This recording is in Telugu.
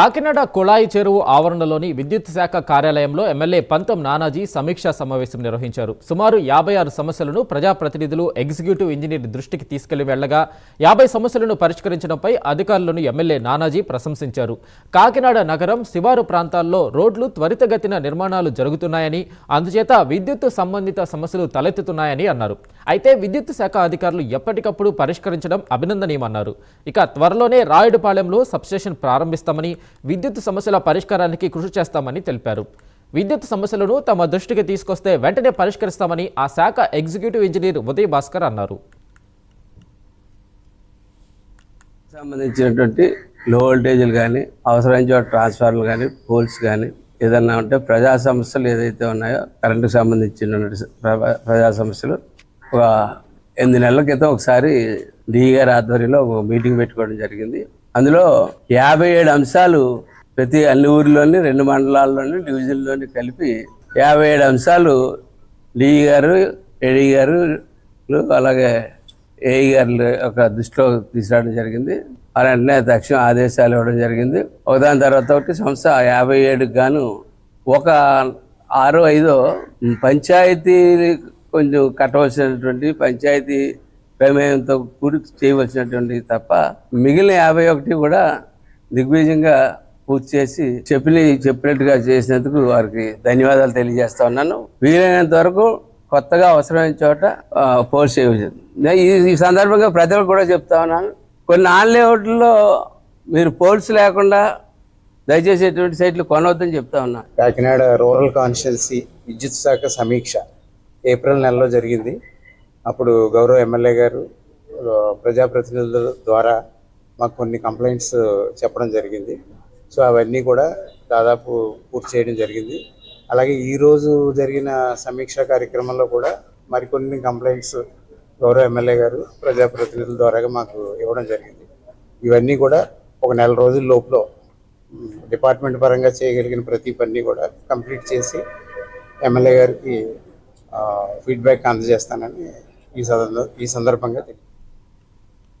కాకినాడ కుళాయి చెరువు ఆవరణలోని విద్యుత్ శాఖ కార్యాలయంలో ఎమ్మెల్యే పంతం నానాజీ సమీక్షా సమావేశం నిర్వహించారు. సుమారు యాభై ఆరు సమస్యలను ప్రజాప్రతినిధులు ఎగ్జిక్యూటివ్ ఇంజనీర్ దృష్టికి తీసుకెళ్ళి వెళ్ళగా యాభై సమస్యలను పరిష్కరించడంపై అధికారులను ఎమ్మెల్యే నానాజీ ప్రశంసించారు. కాకినాడ నగరం శివారు ప్రాంతాల్లో రోడ్లు త్వరితగతిన నిర్మాణాలు జరుగుతున్నాయని అందుచేత విద్యుత్ సంబంధిత సమస్యలు తలెత్తుతున్నాయని అన్నారు. అయితే విద్యుత్ శాఖ అధికారులు ఎప్పటికప్పుడు పరిష్కరించడం అభినందనీయమన్నారు. ఇక త్వరలోనే రాయుడుపాలెంలో సబ్స్టేషన్ ప్రారంభిస్తామని విద్యుత్ సమస్యల పరిష్కారానికి కృషి చేస్తామని తెలిపారు. విద్యుత్ సమస్యలను తమ దృష్టికి తీసుకొస్తే వెంటనే పరిష్కరిస్తామని ఆ శాఖ ఎగ్జిక్యూటివ్ ఇంజనీర్ ఉదయ్ భాస్కర్ అన్నారు. సంబంధించినటువంటి లో వోల్టేజీలు కానీ అవసరమైన చోట ట్రాన్స్ఫార్మర్లు కానీ పోల్స్ కానీ ఏదన్నా ఉంటే ప్రజా సమస్యలు ఏదైతే ఉన్నాయో కరెంటుకు సంబంధించినటువంటి ప్రజా సమస్యలు ఒక ఎనిమిది నెలల క్రితం ఒకసారి డి గారి ఆధ్వర్యంలో ఒక మీటింగ్ పెట్టుకోవడం జరిగింది. అందులో యాభై ఏడు అంశాలు ప్రతి అన్ని ఊర్లోని రెండు మండలాల్లోని డివిజన్లోని కలిపి యాభై ఏడు అంశాలు డి గారు ఏడి గారు అలాగే ఏఈ గారు ఒక దృష్టిలో తీసుకురావడం జరిగింది. వారి వెంటనే తక్షణ ఆదేశాలు ఇవ్వడం జరిగింది. ఒకదాని తర్వాత ఒకటి సంస్థ యాభై ఏడుకి గాను ఒక ఆరో ఐదో పంచాయతీ కొంచెం కట్టవలసినటువంటి పంచాయతీ ప్రమేయంతో కూడి చేయవలసినటువంటి తప్ప మిగిలిన యాభై ఒకటి కూడా దిగ్విజయంగా పూర్తి చేసి చెప్పిన చెప్పినట్టుగా చేసినందుకు వారికి ధన్యవాదాలు తెలియజేస్తా ఉన్నాను. వీలైనంత వరకు కొత్తగా అవసరమైన చోట పోస్ట్ చేయవచ్చు ఈ ఈ సందర్భంగా ప్రజలకు కూడా చెప్తా ఉన్నాను. కొన్ని ఆన్ మీరు పోల్స్ లేకుండా దయచేసి ఎటువంటి సైట్లు కొనవద్దని చెప్తా ఉన్నా. కాకినాడ రూరల్ కాన్స్టిట్యున్సీ విద్యుత్ శాఖ సమీక్ష. ఏప్రిల్ నెలలో జరిగింది. అప్పుడు గౌరవ ఎమ్మెల్యే గారు ప్రజాప్రతినిధుల ద్వారా మాకు కొన్ని కంప్లైంట్స్ చెప్పడం జరిగింది. సో అవన్నీ కూడా దాదాపు పూర్తి చేయడం జరిగింది. అలాగే ఈరోజు జరిగిన సమీక్ష కార్యక్రమంలో కూడా మరికొన్ని కంప్లైంట్స్ గౌరవ ఎమ్మెల్యే గారు ప్రజాప్రతినిధుల ద్వారా మాకు ఇవ్వడం జరిగింది. ఇవన్నీ కూడా ఒక నెల రోజుల లోపల డిపార్ట్మెంట్ పరంగా చేయగలిగిన ప్రతి పని కూడా కంప్లీట్ చేసి ఎమ్మెల్యే గారికి ఫీడ్బ్యాక్ అందజేస్తానని ఈ ఈ సందర్భంగా తెలియదు